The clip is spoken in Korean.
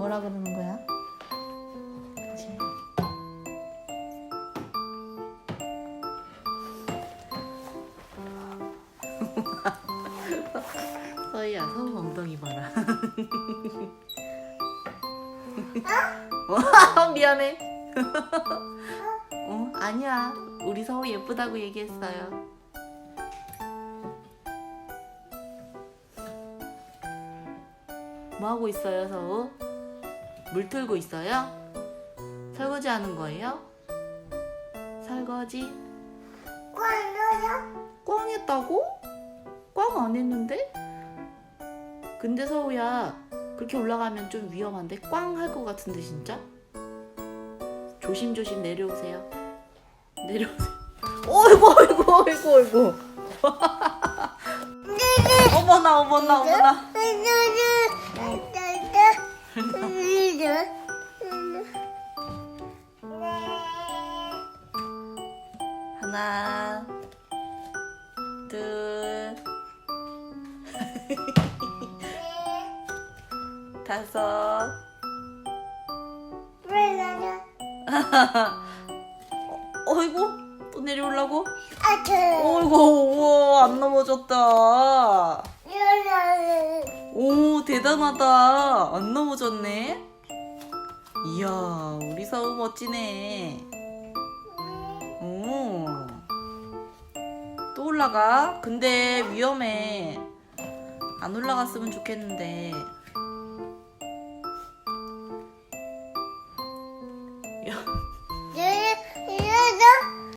뭐라 그러는 거야? 서희야 서우 엉덩이 봐라. 와 어? 어, 미안해. 어? 아니야. 우리 서우 예쁘다고 얘기했어요. 뭐 하고 있어요 서우? 물 틀고 있어요? 설거지 하는 거예요? 설거지? 꽝 했다고? 꽝 안 했는데? 근데 서우야 그렇게 올라가면 좀 위험한데 꽝 할 것 같은데 진짜? 조심조심 내려오세요 내려오세요 어이구 어이구 어이구 어이구 어머나 어머나 어머나 하나 둘. 다섯. 어이구 또 내려오려고? 어이구 우와 안 넘어졌다 오 대단하다. 안 넘어졌네. 이야 우리 서우 멋지네. 오또 올라가? 근데 위험해. 안 올라갔으면 좋겠는데. 야